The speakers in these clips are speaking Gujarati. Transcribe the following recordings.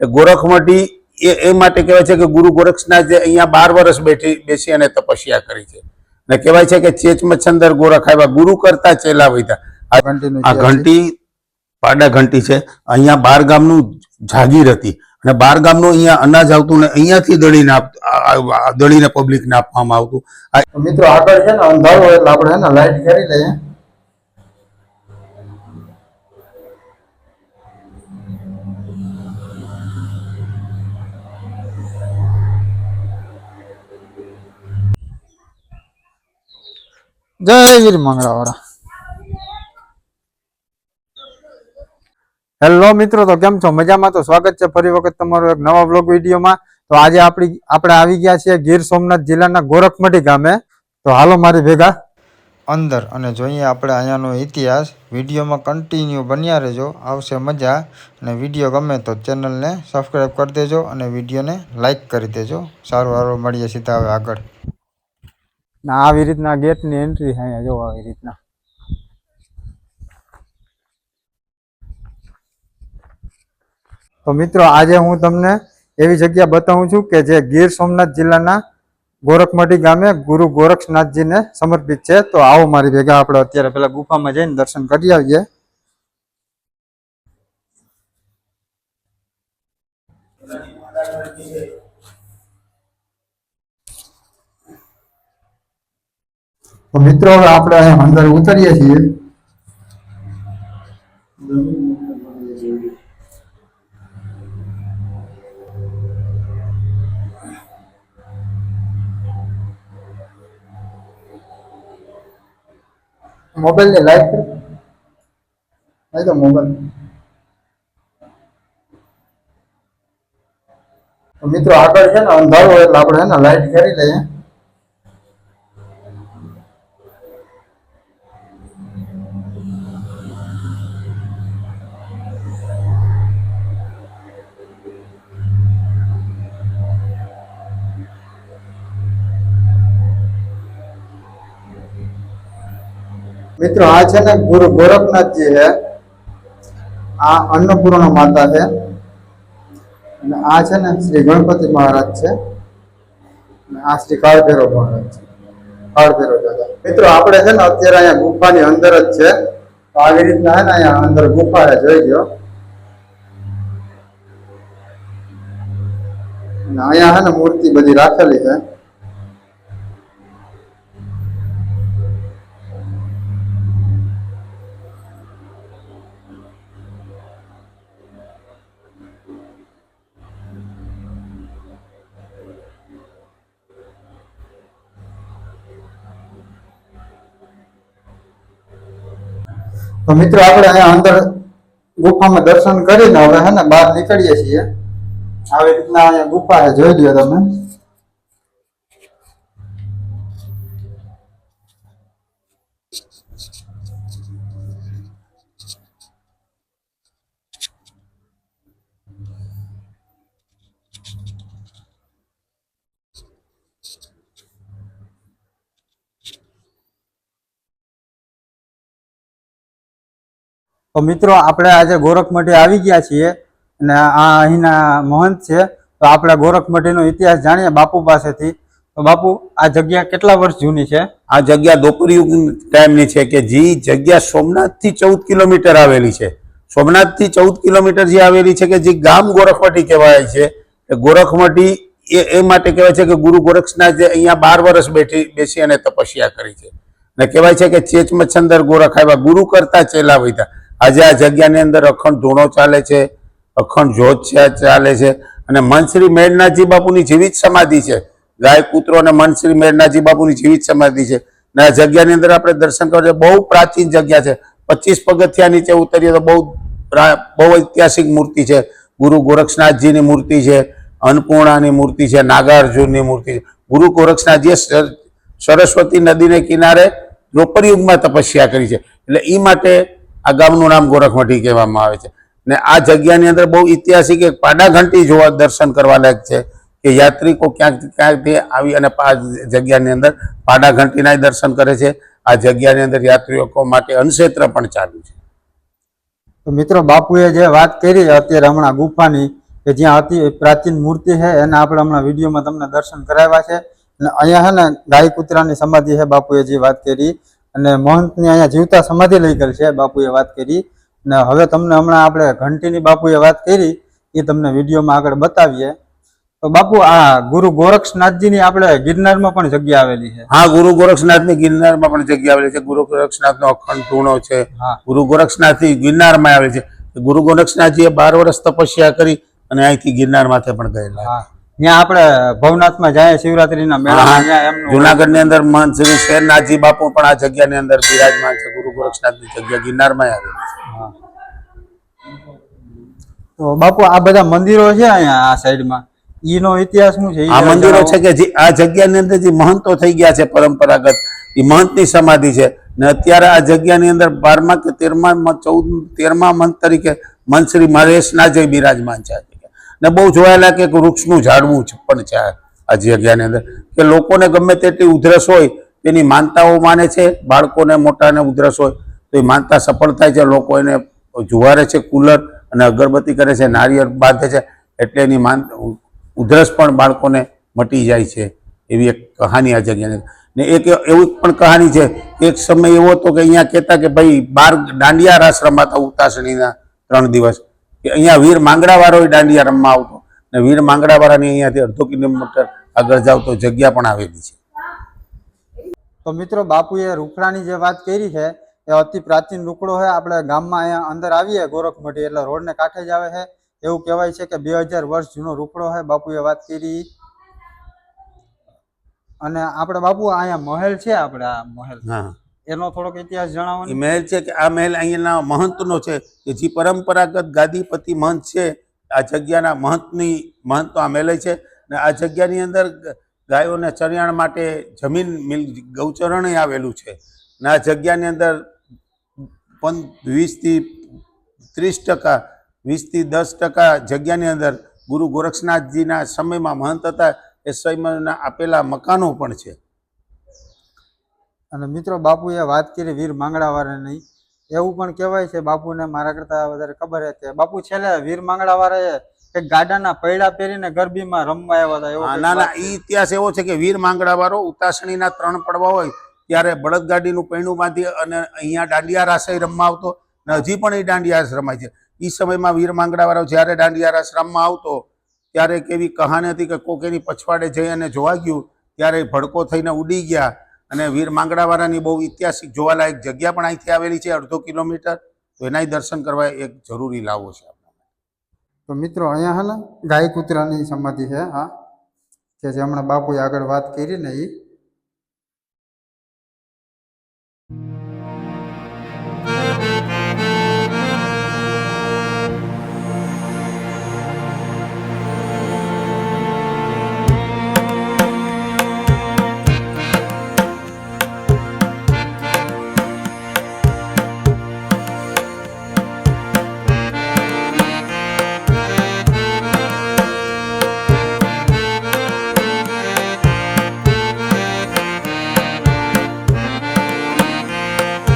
એ ગોરખમઢી એ એ માટે કહેવાય છે કે ગુરુ ગોરક્ષના જે અહીંયા બાર વર્ષ બેઠી બેસી અને તપસ્યા કરી છે. ને કહેવાય છે કે ચેચ મચ્છંદર ગોરખ આવ્યા ગુરુ કરતા ચેલા વૈધા. આ. ઘંટી પાડા ઘંટી છે. અહીંયા બાર ગામનું જાગીર હતી. અને બાર ગામનું અહીંયા અનાજ આવતું ને અહીંયાથી દળીને દળીને પબ્લિકને આપવામાં આવતું. મિત્રો આગળ છે ને અંધારું એટલે આપણે છે ને કરી લઈએ. જય વીર મંગળાવાળા હેલો મિત્રો તો કેમ છો? મજામાં તો સ્વાગત છે. ફરી વખત તમારો એક નવા બ્લોગ વિડીયોમાં. તો આજે આપણી આપણે આવી ગયા છીએ ગીર સોમનાથ જિલ્લાના ગોરખમઢી ગામે. તો હાલો મારી ભેગા. અંદર અને જોઈએ આપણે અહીંયાનો ઇતિહાસ. વિડીયોમાં કન્ટિન્યુ બન્યા રહેજો. આવશે મજા. અને વીડિયો ગમે તો ચેનલને સબસ્ક્રાઈબ કરી દેજો અને વિડીયોને લાઇક કરી દેજો. સારું સારું મળીએ સીધા હવે આગળ. ના, આવી રીતના ગેટની એન્ટ્રી છે અહીંયા, જો આવી રીતના. તો મિત્રો, આજે હું તમને એવી જગ્યા બતાવું છું કે જે ગીર સોમનાથ જિલ્લાના ગોરખમઢી ગામે ગુરુ ગોરખનાથજીને સમર્પિત છે. તો આવો મારી ભેગા આપણે અત્યારે પેલા ગુફામાં જઈને દર્શન કરી આવીએ. તો મિત્રો, હવે આપણે અહીંયા અંદર ઉતરીએ છીએ. મોબાઈલ ને લાઈટ નહીં તો મોબાઈલ. તો મિત્રો, આગળ છે ને અંધારું હોય એટલે આપણે છે ને લાઈટ કરી લઈએ. મિત્રો, આ છે ને ગુરુ ગોરખનાથજી છે. આ અન્નપૂર્ણા માતા છે. અને આ છે ને શ્રી ગણપતિ મહારાજ છે. અને આ શ્રી કાળભેરો મહારાજ છે. કાળભેરો દાદા. મિત્રો, આપણે છે ને અત્યારે અહીંયા ગુફાની અંદર જ છે. તો આવી રીતના છે ને અહીંયા અંદર ગુફા છે, જોઈ ગયો અને અહીંયા છે ને મૂર્તિ બધી રાખેલી છે. તો મિત્રો આપણે અહીંયા અંદર ગુફામાં દર્શન કરીને હવે હે ને બહાર નીકળીએ છીએ. આવી રીતના અહીંયા ગુફા જોઈ લ્યો તમે. તો મિત્રો, આપણે આજે ગોરખમઠી આવી ગયા છીએ અને આ અહીંના મહંત છે. તો આપણે ગોરખમઠીનો ઇતિહાસ જાણીએ બાપુ પાસેથી. તો બાપુ, આ જગ્યા કેટલા વર્ષ જૂની છે? આ જગ્યા દ્રોપરયુગ ટાઈમની છે કે જે જગ્યા સોમનાથથી ચૌદ કિલોમીટર આવેલી છે. સોમનાથથી ચૌદ કિલોમીટર જે આવેલી છે કે જે ગામ ગોરખમઠી કહેવાય છે. એ ગોરખમઠી એ એ માટે કહેવાય છે કે ગુરુ ગોરક્ષના જે અહીંયા બાર વર્ષ બેઠી બેસી અને તપસ્યા કરી છે. ને કહેવાય છે કે ચેચ મચ્છંદર ગોરખ આવ્યા. ગુરુ કરતા ચેલા વૈતા આજે આ જગ્યાની અંદર અખંડ ધૂણો ચાલે છે, અખંડ જ્યોત છે, ચાલે છે. અને મનશ્રી મેળનાથજી બાપુની જીવિત સમાધિ છે. ગાય, કૂતરો અને મનશ્રી મેળનાથજી બાપુની જીવિત સમાધિ છે. અને આ જગ્યાની અંદર આપણે દર્શન કરીએ બહુ પ્રાચીન જગ્યા છે. પચીસ પગથિયા નીચે ઉતરીએ તો બહુ બહુ ઐતિહાસિક મૂર્તિ છે. ગુરુ ગોરક્ષનાથજીની મૂર્તિ છે, અન્નપૂર્ણાની મૂર્તિ છે, નાગાર્જુનની મૂર્તિ છે. ગુરુ ગોરક્ષનાથજીએ સર- સરસ્વતી નદીને કિનારે દ્રોપર યુગમાં તપસ્યા કરી છે. એટલે એ માટે આ ગામનું નામ ગોરખમઠી કહેવામાં આવે છે. ને આ જગ્યાની અંદર બહુ ઐતિહાસિક એક પાડા જોવા દર્શન કરવા લાયક છે કે યાત્રિકો ક્યાંક ક્યાંકથી આવી અને આ જગ્યાની અંદર પાડા ઘંટીના દર્શન કરે છે. આ જગ્યાની અંદર યાત્રિકો માટે અનક્ષેત્ર પણ ચાલુ છે. તો મિત્રો બાપુએ જે વાત કરી અત્યારે હમણાં ગુફાની કે જ્યાં અતિ પ્રાચીન મૂર્તિ છે, એના આપણે હમણાં વિડીયોમાં તમને દર્શન કરાવ્યા છે. અને અહીંયા છે ને ગાય કૂતરાની સમાધિ છે બાપુએ જે વાત કરી. અને મહંતની અહીંયા જીવતા સમાધિ લઈ ગયેલ છે બાપુએ વાત કરી. અને હવે તમને હમણાં આપણે ઘંટીની બાપુએ વાત કરી એ તમને વિડીયોમાં આગળ બતાવીએ. તો બાપુ આ ગુરુ ગોરક્ષનાથજીની આપણે ગિરનારમાં પણ જગ્યા આવેલી છે. હા ગુરુ ગોરક્ષનાથની ગિરનારમાં પણ જગ્યા આવેલી છે. ગુરુ ગોરક્ષનાથનો અખંડ ટૂણો છે. ગુરુ ગોરક્ષનાથથી ગિરનારમાં આવેલી છે. ગુરુ ગોરક્ષનાથજીએ બાર વર્ષ તપસ્યા કરી અને અહીંથી ગિરનાર માથે પણ ગયેલા ત્યાં આપણે ભવનાથમાં જાય શિવરાત્રીના મેળા જુનાગઢની અંદર મન શ્રી શેરનાથજી બાપુ પણ આ જગ્યાની અંદર બિરાજમાન છે ગુરુ ગોરક્ષનાથની જગ્યા ગિરનારમાં આવેલી છે. તો બાપુ આ બધા મંદિરો છે અહીંયા આ સાઈડમાં? ઈનો ઇતિહાસ શું છે? આ મંદિરો છે કે જે આ જગ્યાની અંદર જે મહંતો થઈ ગયા છે પરંપરાગત એ મહંતની સમાધિ છે. ને અત્યારે આ જગ્યાની અંદર બારમા કે તેરમા ચૌદ તેરમા મંત તરીકે મંત શ્રી મહેશના જે બિરાજમાન છે. જગ્યા ને બહુ જોયેલા કે વૃક્ષનું ઝાડવું પણ છે આ જગ્યાની અંદર. કે લોકોને ગમે તેટલી ઉધરસ હોય, તેની માનતાઓ માને છે, બાળકોને મોટાને ઉધરસ હોય, તો એ માનતા સફળ થાય છે, લોકો એને જુવારે છે કુલર અને અગરબત્તી કરે છે, નારિયેળ બાંધે છે, એટલે એની માન ઉધરસ પણ બાળકોને મટી જાય છે, એવી એક કહાની આ જગ્યાની ને એક એવી પણ કહાની છે એક સમય એવો હતો કે અહીંયા કહેતા કે ભાઈ બાર દાંડિયા રાસ રમાતા ઉતાસણીના ત્રણ દિવસ. કે અહીંયા વીર માંગડાવાળો દાંડિયા રમવા આવતો. ને વીર માંગડાવાળાની અહીંયાથી અડધો કિલોમીટર આગળ જાવ તો જગ્યા પણ આવેલી છે. તો મિત્રો બાપુએ રૂખડાની જે વાત કરી છે એ અતિ પ્રાચીન રૂખડો છે. આપણે ગામમાં અહીંયા અંદર આવીએ ગોરખમઢી એટલે રોડને કાંઠે જ આવે છે. એવું કહેવાય છે કે બે હજાર વર્ષ જૂનો રૂખડો છે. બાપુએ વાત કરી. અને આપણે બાપુ અહીંયા મહેલ છે આપણે આ મહેલ. હા. એનો થોડોક ઇતિહાસ જણાવો મહેલ છે કે આ મહેલ અહીંયાના મહંતનો છે કે જે પરંપરાગત ગાદીપતિ મહંત છે, આ જગ્યાના મહંતની મહંતનો આ મહેલ છે ને આ જગ્યાની અંદર ગાયોને ચરિયાણ માટે જમીન મિલ, ગૌચરણે આવેલું છે ને આ જગ્યાની અંદર પં, વીસથી ત્રીસ ટકા, વીસથી દસ ટકા જગ્યાની અંદર ગુરુ ગોરક્ષનાથજીના સમયમાં મહંત હતા એ સમયના આપેલા મકાનો પણ છે. અને મિત્રો બાપુએ વાત કરી વીર માંગડાવાળાની. એવું પણ કહેવાય છે બાપુને મારા કરતા વધારે ખબર છે કે બાપુ છેલ્લે વીર માંગડાવાળાએ એક ગાડાના પૈડા પહેરીને ગરબીમાં રમવા આવ્યા હતા એવો ના ના વાત- ઇતિહાસ એવો છે કે વીર માંગડાવાળો ઉતાસણીના ત્રણ પડવા હોય ત્યારે બળદગાડીનું પૈણું બાંધી અને અહીંયા દાંડિયા રાસ રમવા આવતો ને હજી પણ એ દાંડિયા રાસ રમાય છે. એ સમયમાં વીર માંગડાવાળો જ્યારે દાંડિયા રાસ રમવા આવતો ત્યારે એક એવી કહાની હતી કે કોક એની પછવાડે જઈ અને જોવા ગયું ત્યારે એ ભડકો થઈને ઉડી ગયા અને વીર માંગડાવાળાની બહુ ઐતિહાસિક જોવાલાયક જગ્યા પણ અહીંથી આવેલી છે, અડધો કિલોમીટર. તો એનાય દર્શન કરવા એક જરૂરી લાવો છે તો મિત્રો, અહીંયા હે ને ગાય કૂતરાની સમાધિ છે હા. કે જે હમણાં બાપુએ આગળ વાત કરી ને એ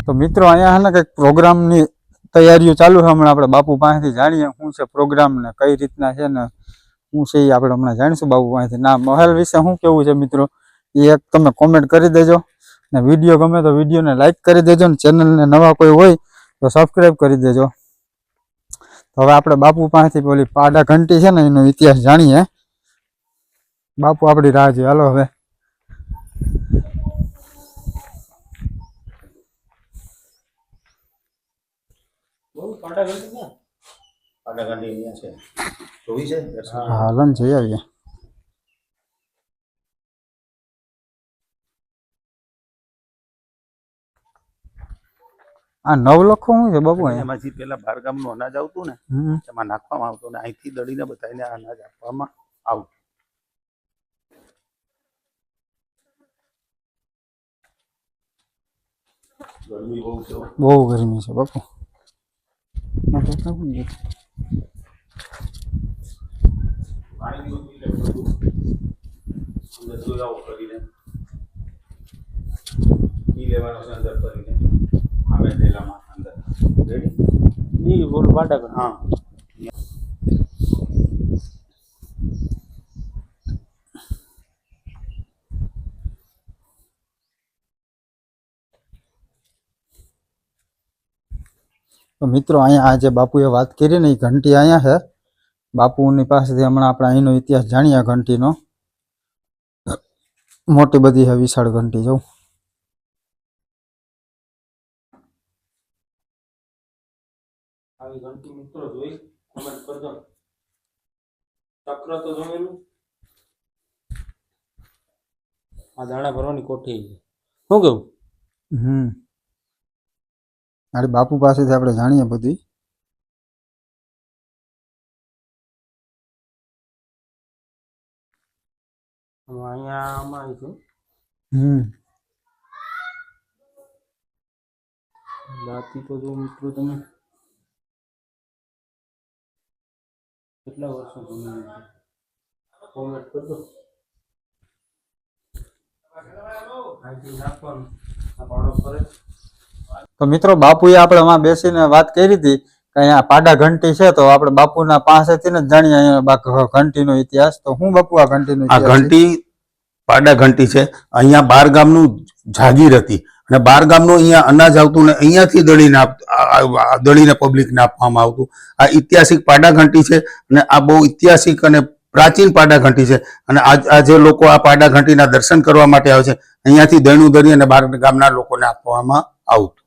તો મિત્રો અહીંયા હે ને કંઈક પ્રોગ્રામની તૈયારીઓ ચાલુ છે. હમણાં આપણે બાપુ પાસેથી જાણીએ શું છે પ્રોગ્રામ ને કઈ રીતના છે ને શું છે એ આપણે હમણાં જાણીશું બાપુ પાસેથી. ના, મહેલ વિશે શું કેવું છે મિત્રો એ એક તમે કોમેન્ટ કરી દેજો ને વીડિયો ગમે તો વિડીયોને લાઇક કરી દેજો ને ચેનલને નવા કોઈ હોય તો સબસ્ક્રાઈબ કરી દેજો. તો હવે આપણે બાપુ પાસેથી પેલી પાડા ઘંટી છે ને એનો ઇતિહાસ જાણીએ. બાપુ આપણી રાહ જોઈએ હાલો હવે. પાડાગાંડી છે જોઈ છે દર્શન હા હાલો ને જઈ આવીએ આ નવ લખો શું છે બાપુ એમાંથી પેલા બાર ગામનું અનાજ આવતું ને. એમાં નાખવામાં આવતું ને અહીંથી દળીને બધાને આ અનાજ આપવામાં આવતું. બહુ ગરમી છે બાપુ. આ તો કેવું છે? પાણી પી લે અંદર જોઈ આવો કરીને પી લેવાનો છે અંદર કરીને આવે અંદર રેડી બોલ પાટા હા તો મિત્રો અહીંયા આ જે બાપુએ વાત કરી ને એ ઘંટી અહીંયા છે. બાપુની પાસેથી હમણાં આપણે અહીંનો ઇતિહાસ જાણીએ આ ઘંટીનો. મોટી બધી છે વિશાળ ઘંટી જોઉં આવી ઘંટી મિત્રો જોઈ કમેન્ટ કરજો ચક્ર તો જોયેલું. આ દાણા ભરવાની કોઠી છે. શું કેવું? હમ. અરે બાપુ પાસેથી આપણે જાણીએ બધી. હવે અહીંયા આમાં આવીશું હમ. બાકી તો જો મિત્રો તમે કેટલા વર્ષો જૂની છે? કોમેન્ટ કરજો. અહીંથી નાખવાનું. આ પાડો ફરે તો મિત્રો બાપુએ આપણે આમાં બેસીને વાત કરી હતી કે અહીંયા પાડા ઘંટી છે તો આપણે બાપુના પાસેથી જ જાણીએ અહીંયા ઘંટીનો ઇતિહાસ. તો હું બાપુ આ ઘંટીનો આ ઘંટી પાડા ઘંટી છે. અહીંયા બાર ગામનું જાગીર હતી અને બાર ગામનું અહીંયા અનાજ આવતું ને અહીંયાથી દળીને દળીને પબ્લિકને આપવામાં આવતું. આ ઐતિહાસિક પાડા ઘંટી છે અને આ બહુ ઐતિહાસિક અને પ્રાચીન પાડા ઘંટી છે. અને આજ આ જે લોકો આ પાડા ઘંટીના દર્શન કરવા માટે આવે છે અહીંયાથી દયણું દળી અને બાર ગામના લોકોને આપવામાં આવતું.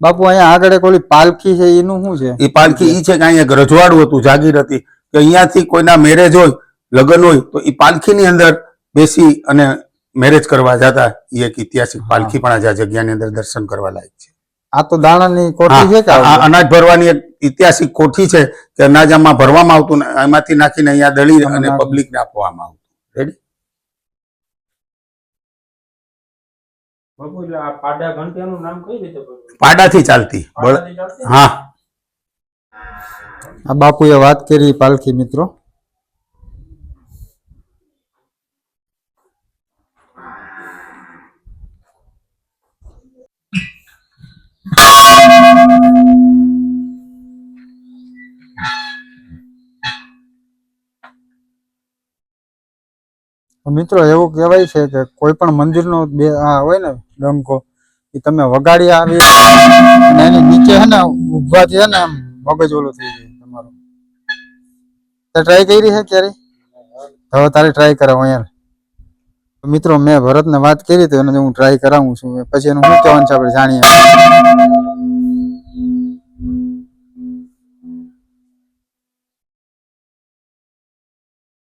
બાપુ અહીંયા આગળ ઓલી પાલખી છે એનું શું છે? એ પાલખી ઈ છે કે અહીંયા રજવાડું હતું જાગીર હતી કે અહીંયાથી કોઈના મેરેજ હોય લગ્ન હોય તો એ પાલખીની અંદર બેસી અને મેરેજ કરવા જતા. એ એક ઐતિહાસિક પાલખી પણ આજે આ જગ્યાની અંદર દર્શન કરવા લાયક છે. આ તો દાણાની કોઠી છે કે? અનાજ ભરવાની એક ઐતિહાસિક કોઠી છે કે અનાજ આમાં ભરવામાં આવતું એમાંથી નાખીને અહીંયા દળી અને પબ્લિકને આપવામાં આવતું. રેડી પાડાથી ચાલતી. બળ- પાડાથી ચાલતી? હા. આ બાપુએ વાત કરી પાલખી મિત્રો. મિત્રો એવું કહેવાય છે કે કોઈ પણ મંદિરનો બે આ હોય ને ડંકો એ તમે વગાડી આવી એની નીચે હે ને ઉભવાથી હે ને આમ મગજ ઓલું થઈ જાય તમારો. તે ટ્રાય કરી છે ક્યારે? હવે તારે ટ્રાય કરાવો યાર મિત્રો મેં ભરતને વાત કરી તો એને હું ટ્રાય કરાવું છું. પછી એનું શું કહેવાનું છે આપણે જાણીએ.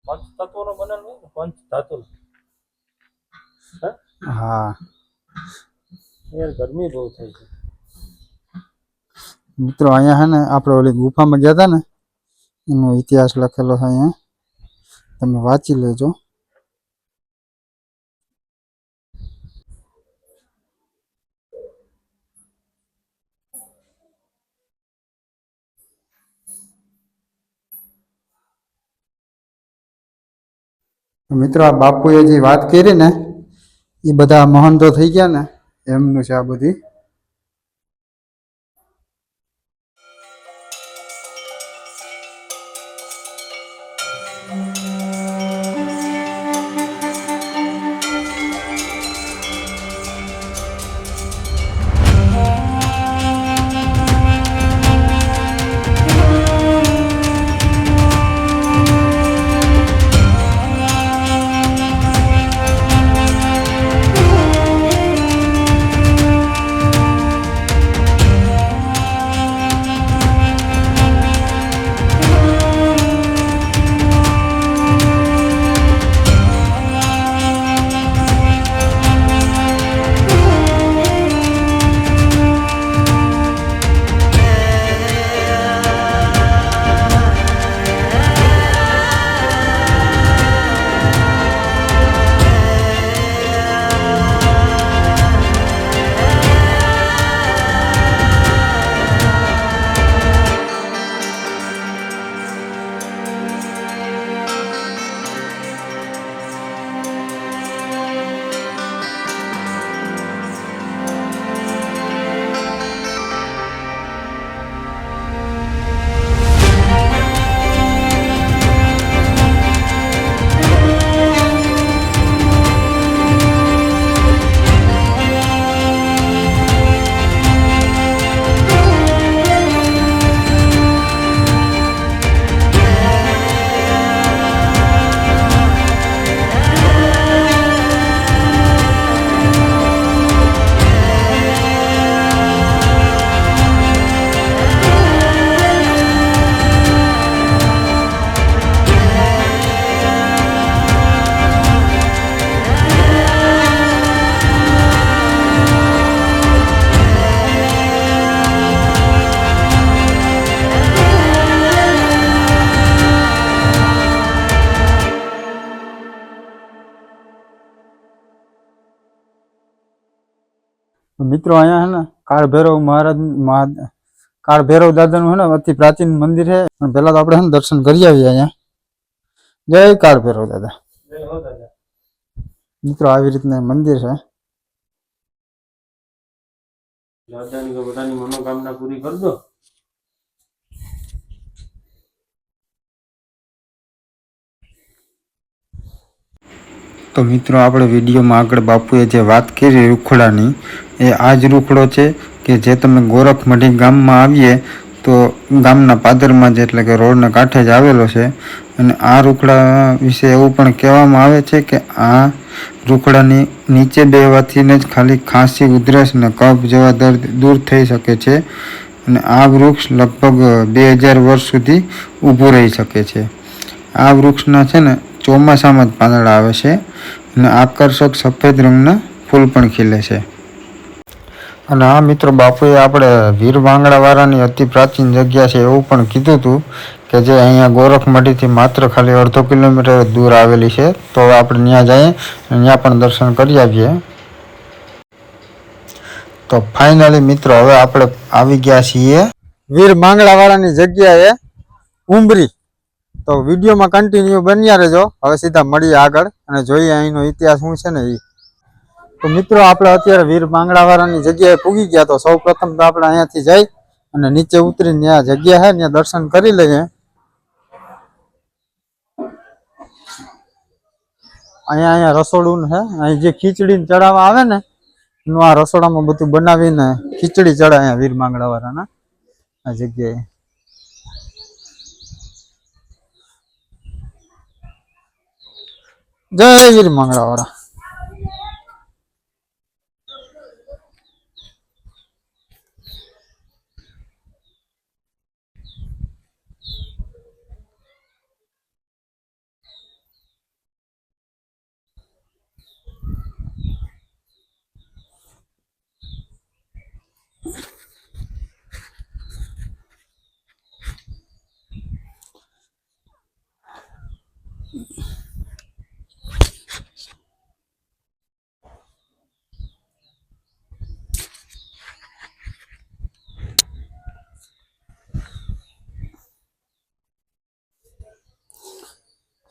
હોય ને પંચ ધાતુ હા? યાર ગરમી બહુ થઈ છે. મિત્રો અહીંયા હે ને આપણે ઓલી ગુફામાં ગયા હતા ને એનો ઇતિહાસ લખેલો છે અહીંયા. તમે વાંચી લેજો. મિત્રો, આ બાપુએ જે વાત કરી ને, એ બધા મહંતો થઈ ગયા ને, એમનું છે આ બધી મિત્રો અહીંયા છે ને કાળ ભૈરવ મહારાજ મહા કાળ ભૈરવ દાદાનું છે ને અતિ પ્રાચીન મંદિર છે પણ પહેલા તો આપણે છે ને દર્શન કરી આવીએ અહીંયા. જય કાળ ભૈરવ દાદા. જય હો દાદા. મિત્રો આવી રીતના મંદિર છે. દાદાની કે બધાની મનોકામના પૂરી કરજો તો મિત્રો આપણે વિડીયોમાં આગળ બાપુએ જે વાત કરી રૂખડાની એ આ જ રૂખડો છે કે જે તમે ગોરખમઢી ગામમાં આવીએ, તો ગામના પાદરમાં જ એટલે કે રોડના કાંઠે જ આવેલો છે. અને આ રૂખડા વિશે એવું પણ કહેવામાં આવે છે કે આ રૂખડાની નીચે બેહવાથી જ ખાલી ખાંસી, ઉધરસ અને કફ જેવા દર્દ દૂર થઈ શકે છે. અને આ વૃક્ષ લગભગ બે હજાર વર્ષ સુધી ઊભું રહી શકે છે. આ વૃક્ષના છે ને ચોમાસામાં જ પાંદડા આવે છે અને આકર્ષક સફેદ રંગના ફૂલ પણ ખીલે છે. અને આ મિત્રો બાપુએ આપણે વીર વાંગડાવાળાની અતિ પ્રાચીન જગ્યા છે એવું પણ કીધું હતું કે જે અહીંયા ગોરખમઢીથી માત્ર ખાલી અડધો કિલોમીટર દૂર આવેલી છે. તો આપણે ત્યાં જઈએ અને ત્યાં પણ દર્શન કરી આવીએ. તો ફાઇનલી મિત્રો હવે આપણે આવી ગયા છીએ વીર માંગડાવાળાની જગ્યાએ ઉંબરી તો વિડીયોમાં કન્ટિન્યુ બન્યા રહેજો. હવે સીધા મળીએ આગળ અને જોઈએ અહીંનો ઇતિહાસ શું છે ને એ તો મિત્રો, આપણે અત્યારે વીર માંગડાવાળાની જગ્યાએ પૂગી ગયા તો સૌ પ્રથમ તો આપણે અહીંયાથી જઈ અને નીચે ઉતરીને ત્યાં જગ્યા છે ત્યાં દર્શન કરી લઈએ. અહીંયા અહીંયા રસોડું છે અહીં જે ખીચડી ચડાવવા આવે ને, એનું આ રસોડામાં બધું બનાવીને ખીચડી ચડાય અહીંયા વીર માંગડાવાળાના આ જગ્યાએ. જય વીર મંગળાવાળા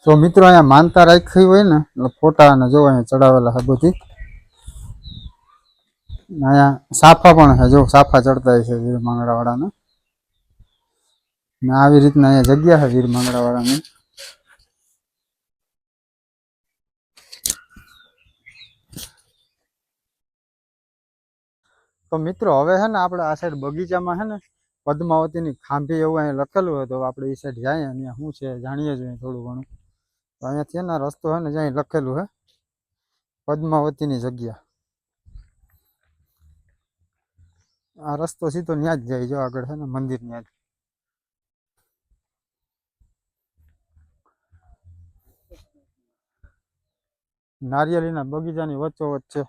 તો મિત્રો અહીંયા માનતા રાખી હોય ને, એટલે ફોટા અને જો અહીંયા ચડાવેલા છે બધી. અહીંયા સાફા પણ છે, જો સાફા ચડતા છે વીર માંગડાવાળાના. ને આવી રીતના અહીંયા જગ્યા છે વીર માંગડાવાળાની. તો મિત્રો હવે છે ને આપણે આ સાઈડ બગીચામાં છે ને, પદ્માવતીની ખાંભી એવું અહીંયા લખેલું હોય તો આપણે એ સાઈડ જઈએ અહીંયા શું છે જાણીએ જોઈએ થોડું ઘણું. તો અહીંયાથી એના રસ્તો છે ને જ્યાં લખેલું હે, પદ્માવતીની જગ્યા. આ રસ્તો સીધો ત્યાં જ જાય જો આગળ છે ને, મંદિર ત્યાં જ. નારિયેળીના બગીચાની વચ્ચોવચ્ચ છે.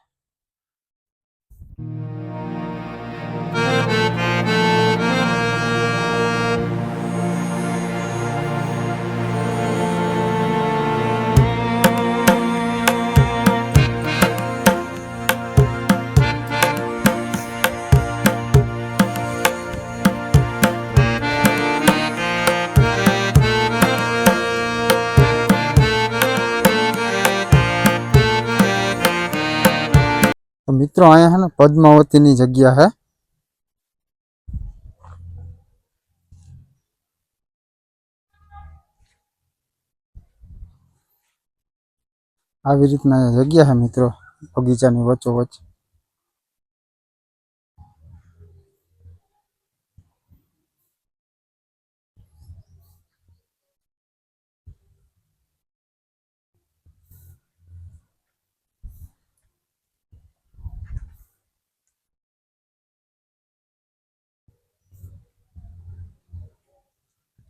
મિત્રો અહીંયા છે ને પદ્માવતીની જગ્યા છે. આવી રીતના જગ્યા છે મિત્રો બગીચાની વચ્ચોવચ્ચ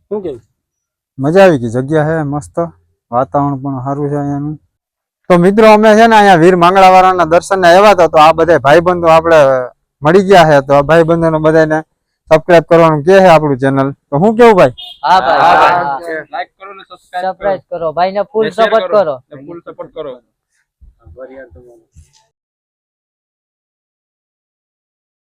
શું કે મજા આવી ગઈ જગ્યા છે મસ્ત. વાતાવરણ પણ સારું છે અહીંયાનું. તો મિત્રો અમે છે ને અહીંયા વીર માંગડાવાળાના દર્શન આવ્યા હતા તો આ બધા ભાઈબંધો આપણે મળી ગયા છે. તો આ ભાઈબંધોને બધાને સબસ્ક્રાઇબ કરવાનું કે છે આપણું ચેનલ તો હું કેવું ભાઈ? હા ભાઈ. લાઈક કરો ને સબસ્ક્રાઇબ કરો. સરપ્રાઈઝ કરો. ભાઈને ફૂલ સપોર્ટ કરો. ફૂલ સપોર્ટ કરો.